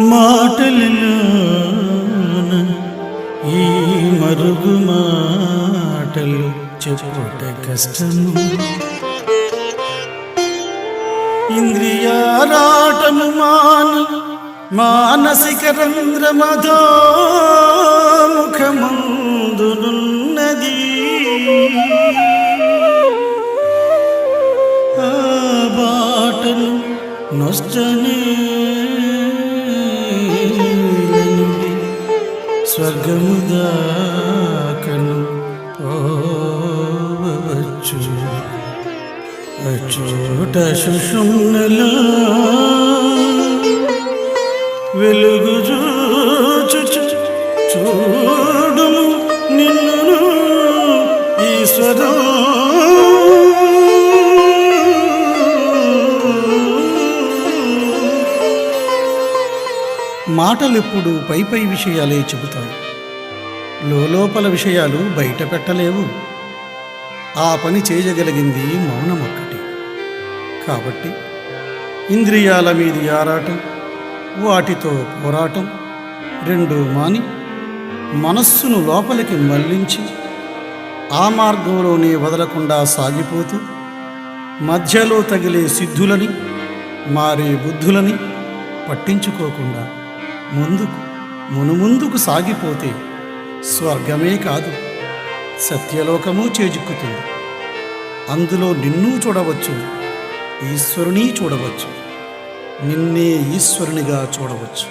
మాటలలోన ఈ మరుగు మాటలు చెప్పుట కష్టము. ఇంద్రియారాటము మాను మానసిక రంధ్రమధో ముఖమందునున్నది. ఆ బాటను నొష్టనే స్వర్గము దాకను పోవచ్చు. అచోట సుషుమ్నలా వెలుగు చూచు చూడుము నిన్ను ఈశ్వరం మాటలెప్పుడు పై పై విషయాలే చెబుతాయి. లోపల విషయాలు బయట పెట్టలేవు. ఆ పని చేయగలిగింది మౌనం ఒక్కటి కాబట్టి ఇంద్రియాల మీది ఆరాటం వాటితో పోరాటం రెండు మాని మనస్సును లోపలికి మళ్ళించి ఆ మార్గంలోనే వదలకుండా సాగిపోతూ మధ్యలో తగిలే సిద్ధులని మారే బుద్ధులని పట్టించుకోకుండా ముందుకు మునుముందుకు సాగిపోతే స్వర్గమే కాదు సత్యలోకము చేజిక్కుతుంది. అందులో నిన్ను చూడవచ్చు ఈశ్వరుని చూడవచ్చు నిన్నే ఈశ్వరునిగా చూడవచ్చు.